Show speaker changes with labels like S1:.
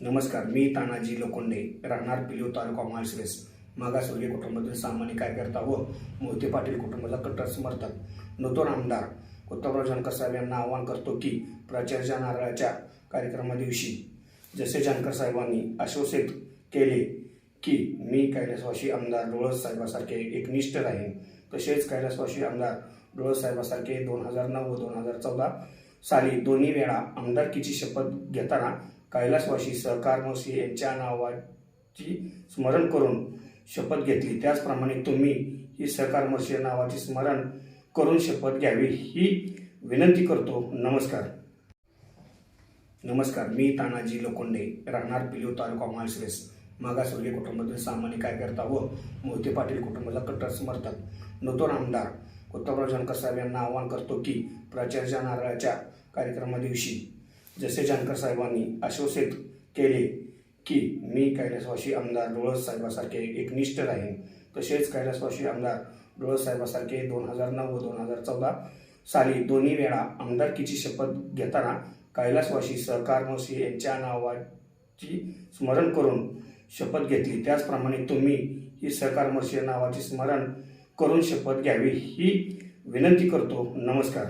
S1: नमस्कार मी तानाजी लोखंडे राहणार पिलीव तालुका माळशिरस. मागासवर्गीय कुटुंबातील सामान्य कार्यकर्ता व मोहिते पाटील कुटुंबाचा कट्टर समर्थक. नूतन आमदार उत्तमराव जानकर साहेब यांना आवाहन करतो की प्राचार्य नारळाच्या कार्यक्रमादिवशी जसे जानकर साहेबांनी आश्वासित केले की मी कैलासवासी आमदार डोळस साहेबासारखे एकनिष्ठ राहीन तसेच कैलासवासी आमदार डोळस साहेबासारखे दोन हजार नऊ व दोन हजार चौदा साली दोन्ही वेळा आमदारकीची शपथ घेताना कैलासवासी सहकार मोशी यांच्या नावाची स्मरण करून शपथ घेतली. त्याचप्रमाणे तुम्ही ही सहकार मोशी नावाची स्मरण करून शपथ घ्यावी ही विनंती करतो. नमस्कार. नमस्कार मी तानाजी लोखंडे राहणार पिलीव तालुका माळशिरस. मागासवर्गीय कुटुंबातील सामान्य कार्यकर्ता व मोहिते पाटील कुटुंबाचा कट्टर समर्थक नूतन आमदार उत्तमराव जानकर साहेब यांना आवाहन करतो की प्राचार्य नारळाच्या कार्यक्रमादिवशी जसे जानकर साहेबांनी आश्वासित केले की मी कैलासवासी आमदार डोळस साहेबासारखे एकनिष्ठ राहीन. तसेच कैलासवासी आमदार डोळस साहेबासारखे दोन हजार नऊ व दोन हजार चौदा साली दोन्ही वेळा आमदारकीची शपथ घेताना कैलासवासी सहकार मोशी यांच्या नावाची स्मरण करून शपथ घेतली. त्याचप्रमाणे तुम्ही ही सहकार मोशी नावाची स्मरण करून शपथ घ्यावी ही विनंती करतो. नमस्कार.